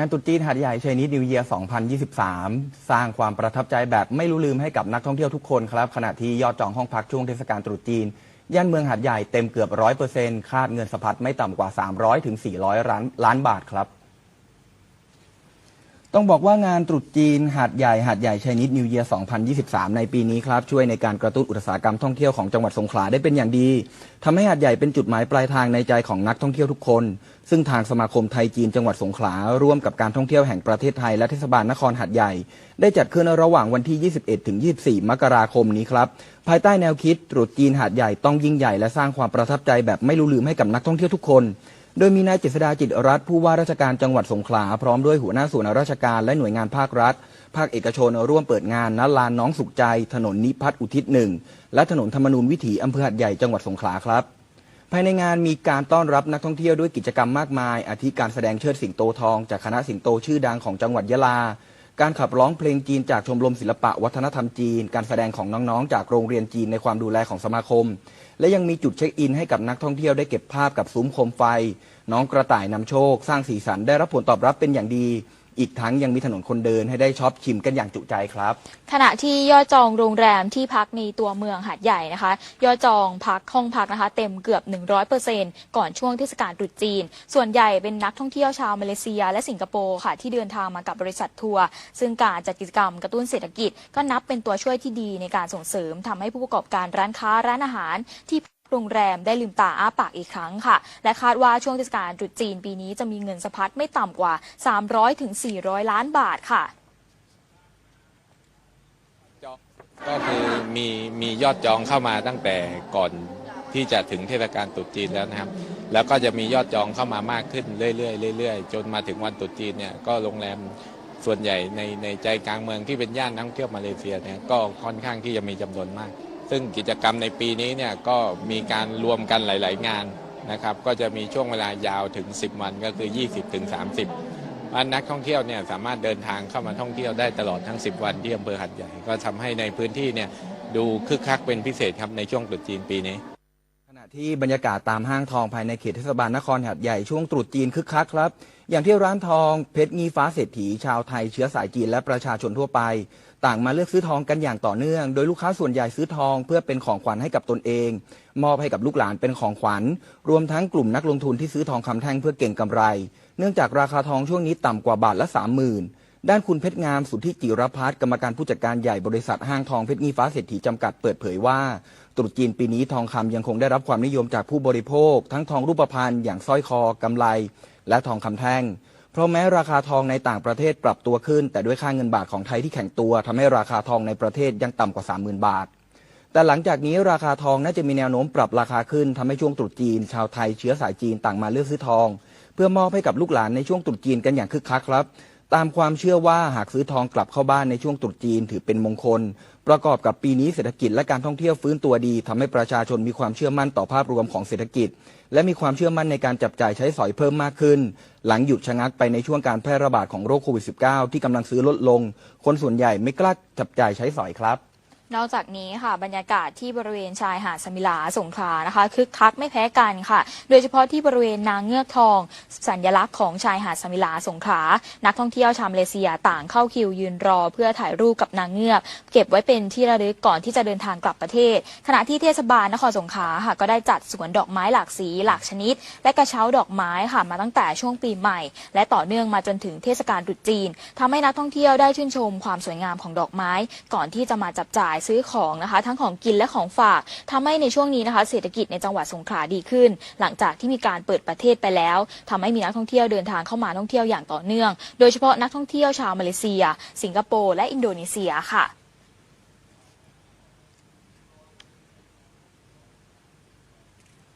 งานตรุษจีนหาดใหญ่เชนิดนิวเยียร์2023 สร้างความประทับใจแบบไม่รู้ลืมให้กับนักท่องเที่ยวทุกคนครับ ขณะที่ยอดจองห้องพักช่วงเทศกาลตรุษจีน ย่านเมืองหาดใหญ่เต็มเกือบ 100%คาดเงินสะพัดไม่ต่ำกว่า 300ถึง400 ล้านล้านบาทครับ ต้องบอกว่างานตรุษจีนหาดใหญ่หาดใหญ่ชนิดนิวเยียร์ 2023 ในปีนี้ครับช่วยในการกระตุ้นอุตสาหกรรมท่องเที่ยวของจังหวัดสงขลาได้เป็นอย่างดีทำให้หาดใหญ่เป็นจุดหมายปลายทางในใจของนักท่องเที่ยวทุกคน ซึ่งทางสมาคมไทยจีนจังหวัดสงขลาร่วมกับการท่องเที่ยวแห่งประเทศไทยและเทศบาลนครหาดใหญ่ ได้จัดขึ้นระหว่างวันที่ 21 ถึง 24 มกราคมนี้ครับภายใต้แนวคิดตรุษจีนหาดใหญ่ต้องยิ่งใหญ่และสร้างความประทับใจแบบไม่ลืมให้กับนักท่องเที่ยวทุกคนโดยมีนายจิตสดาจิตรัฐผู้ว่าราชการจังหวัดสงขลา พร้อมด้วยหัวหน้าส่วนราชการและหน่วยงานภาครัฐ ภาคเอกชนร่วมเปิดงานณลานน้องสุขใจ ถนนนิพัฒน์อุทิศหนึ่งและถนนธรรมนูญวิถีอำเภอหัดใหญ่จังหวัดสงขลาครับ ภายในงานมีการต้อนรับนักท่องเที่ยวด้วยกิจกรรมมากมาย อาทิการแสดงเชิดสิงโตทอง จากคณะสิงโตชื่อดังของจังหวัดยะลา การขับร้องเพลงจีนจากชมรมศิลปะวัฒนธรรมจีน การแสดงของน้องๆ จากโรงเรียนจีนในความดูแลของสมาคม และยังมีจุดเช็คอินให้กับนักท่องเที่ยวได้เก็บภาพกับซุ้มโคมไฟ น้องกระต่ายนำโชค สร้างสีสันได้รับผลตอบรับเป็นอย่างดี อีกทั้งยังมีถนนคนเดินให้ได้ช็อปชิมกันอย่างจุใจครับ ขณะที่ยอดจองโรงแรมที่พักในตัวเมืองหาดใหญ่นะคะ ยอดจองพักห้องพักนะคะ เต็มเกือบ 100%ก่อนช่วงเทศกาลตรุษจีน ส่วนใหญ่เป็นนักท่องเที่ยวชาวมาเลเซีย และสิงคโปร์ค่ะ ที่เดินทางมากับบริษัททัวร์ซึ่งการจัดกิจกรรมกระตุ้นเศรษฐกิจ ก็นับเป็นตัวช่วยที่ดีในการส่งเสริมทำให้ผู้ประกอบการร้านค้าร้านอาหารที่ โรงแรมได้ลืมตาอ้าปากอีกครั้งค่ะ และคาดว่าช่วงเทศกาลตรุษจีนปีนี้จะมีเงินสะพัดไม่ต่ำกว่า 300ถึง400 ล้านบาทค่ะก็คือมีมียอดจองเข้ามาตั้งแต่ก่อนที่จะถึงเทศกาลตรุษจีนแล้วนะครับ แล้วก็จะมียอดจองเข้ามามากขึ้นเรื่อยๆเรื่อยๆ จนมาถึงวันตรุษจีนเนี่ยก็โรงแรมส่วนใหญ่ในในใจกลางเมืองที่เป็นย่านนักท่องเที่ยวมาเลเซียเนี่ยก็ค่อนข้างที่จะมีจำนวนมาก ซึ่งกิจกรรมในปีนี้เนี่ยก็มีการรวมกันหลาย ๆ งานนะครับ ก็จะมีช่วงเวลายาวถึง 10 วันก็คือ 20 ถึง 30วันนักท่องเที่ยวเนี่ยสามารถเดินทางเข้ามาท่องเที่ยวได้ตลอดทั้ง 10 วันที่อำเภอหัดใหญ่ ก็ทำให้ในพื้นที่เนี่ยดูคึกคักเป็นพิเศษครับในช่วงตรุษจีนปีนี้ ที่บรรยากาศตามห้างทองภายในเขตเทศบาลนครหาดใหญ่ช่วงตรุษจีนคึกคักครับ อย่างที่ร้านทองเพชรงีฟ้าเศรษฐีชาวไทยเชื้อสายจีนและประชาชนทั่วไป ต่างมาเลือกซื้อทองกันอย่างต่อเนื่อง โดยลูกค้าส่วนใหญ่ซื้อทองเพื่อเป็นของขวัญให้กับตนเอง มอบให้กับลูกหลานเป็นของขวัญ รวมทั้งกลุ่มนักลงทุนที่ซื้อทองคำแท่งเพื่อเก่งกำไร เนื่องจากราคาทองช่วงนี้ต่ำกว่าบาทละสามหมื่น ด้านคุณเพชรงามสุทธิจิรพัฒน์กรรมการผู้จัดการใหญ่บริษัทห้างทองเพชรงีฟ้าเศรษฐีจำกัดเปิดเผยว่า ตรุษจีนปีนี้ทองคำยังคงได้รับความนิยมจากผู้บริโภค ทั้งทองรูปพรรณอย่างสร้อยคอกำไล และทองคำแท่ง เพราะแม้ราคาทองในต่างประเทศปรับตัวขึ้น แต่ด้วยค่าเงินบาทของไทยที่แข็งตัวทำให้ราคาทองในประเทศยังต่ำกว่า 30,000 บาท แต่หลังจากนี้ราคาทองน่าจะมีแนวโน้มปรับราคาขึ้นทำให้ช่วงตรุษจีน ชาวไทยเชื้อสายจีนต่างมาเลือกซื้อทอง เพื่อมอบให้กับลูกหลานในช่วงตรุษจีนกันอย่างคึกคักครับ ตามความเชื่อว่าหากซื้อทองกลับเข้าบ้านในช่วงตรุษจีนถือเป็นมงคล ประกอบกับปีนี้เศรษฐกิจและการท่องเที่ยวฟื้นตัวดีทำให้ประชาชนมีความเชื่อมั่นต่อภาพรวมของเศรษฐกิจ และมีความเชื่อมั่นในการจับจ่ายใช้สอยเพิ่มมากขึ้น หลังหยุดชะงักไปในช่วงการแพร่ระบาดของโรคโควิด -19 ที่กำลังซื้อลดลง คนส่วนใหญ่ไม่กล้าจับจ่ายใช้สอยครับ นอกจากนี้ค่ะบรรยากาศที่บริเวณชายหาดสมิลาสงขลานะคะคึกคักไม่แพ้กันค่ะ โดยเฉพาะที่บริเวณนางเงือกทอง สัญลักษณ์ของชายหาดสมิลาสงขลานักท่องเที่ยวชาวมาเลเซียต่างเข้าคิวยืนรอ เพื่อถ่ายรูปกับนางเงือกเก็บไว้เป็นที่ระลึกก่อนที่จะเดินทางกลับประเทศ ขณะที่เทศบาลนครสงขลาค่ะก็ได้จัดสวนดอกไม้หลากสีหลากชนิด และกระเช้าดอกไม้ค่ะมาตั้งแต่ช่วงปีใหม่ และต่อเนื่องมาจนถึงเทศกาลตรุษจีนทำให้นักท่องเที่ยวได้ชื่นชมความสวยงามของดอกไม้ ก่อนที่จะมาจับจ่ายซื้อของนะคะ ทั้งของกินและของฝากทำให้ในช่วงนี้นะคะ เศรษฐกิจในจังหวัดสงขลาดีขึ้น หลังจากที่มีการเปิดประเทศไปแล้วทำให้มีนักท่องเที่ยวเดินทางเข้ามาท่องเที่ยวอย่างต่อเนื่อง โดยเฉพาะนักท่องเที่ยวชาวมาเลเซีย สิงคโปร์และอินโดนีเซียค่ะ